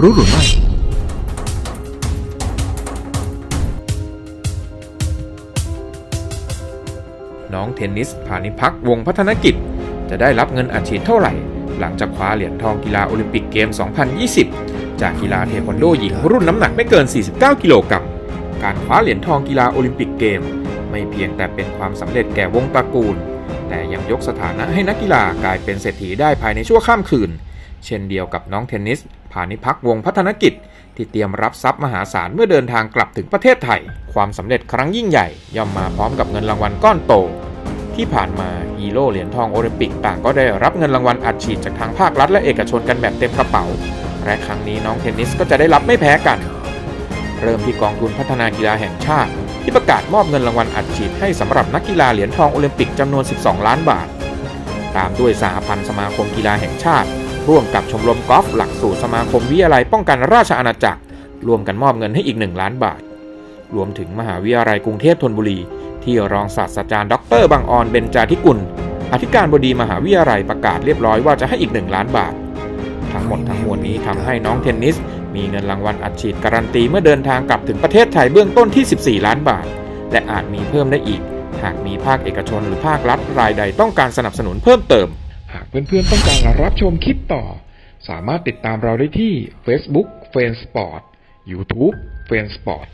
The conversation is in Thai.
รู้หรือไม่น้องเทนนิสพานิพักวงพัฒนกิจ จะได้รับเงินอัดฉีดเท่าไหร่ หลังจากคว้าเหรียญทองกีฬาโอลิมปิกเกม 2020 จากกีฬาเทควันโดหญิงรุ่นน้ำหนักไม่เกิน 49 กิโลกรัม การคว้าเหรียญทองกีฬาโอลิมปิกเกม ไม่เพียงแต่เป็นความสำเร็จแก่วงตระกูล แต่ยังยกสถานะให้นักกีฬากลายเป็นเศรษฐีได้ภายในชั่วข้ามคืน เช่นเดียวกับน้องเทนนิสพานิพักวงพัฒนกิจ ที่เตรียมรับทรัพย์มหาศาลเมื่อเดินทางกลับถึงประเทศไทย ความสำเร็จครั้งยิ่งใหญ่ ย่อมมาพร้อมกับเงินรางวัลก้อนโต ที่ผ่านมาฮีโร่เหรียญทองโอลิมปิกต่างก็ได้รับเงินรางวัลอัดฉีดจากทางภาครัฐและเอกชนกันแบบเต็มกระเป๋า และครั้งนี้น้องเทนนิสก็จะได้รับไม่แพ้กัน เริ่มที่กองทุนพัฒนากีฬาแห่งชาติ ที่ประกาศมอบเงินรางวัลอัดฉีดให้สำหรับนักกีฬาเหรียญทองโอลิมปิกจำนวน 12 ล้านบาท ตามด้วยสหพันธ์สมาคมกีฬาแห่งชาติ ร่วมกับชมรมกอล์ฟหลักสูตรสมาคมวิทยาลัยป้องกันราชอาณาจักร รวมกันมอบเงินให้อีก 1 ล้านบาท รวมถึงมหาวิทยาลัยกรุงเทพธนบุรี ที่รองศาสตราจารย์ดรบังออนเบญจาธิกุล อธิการบดีมหาวิทยาลัยประกาศเรียบร้อยว่าจะให้อีก 1 ล้านบาท ทั้งหมดทั้งมวลนี้ทำให้น้องเทนนิส มีเงินรางวัลอัดฉีดการันตีเมื่อเดินทางกลับถึงประเทศไทยเบื้องต้นที่ 14 ล้านบาท และอาจมีเพิ่มได้อีก หากมีภาคเอกชนหรือภาครัฐรายใดต้องการสนับสนุนเพิ่มเติม หากเพื่อนๆต้องการรับชมคลิปต่อ สามารถติดตามเราได้ที่ Facebook f a n Sport YouTube f a n Sport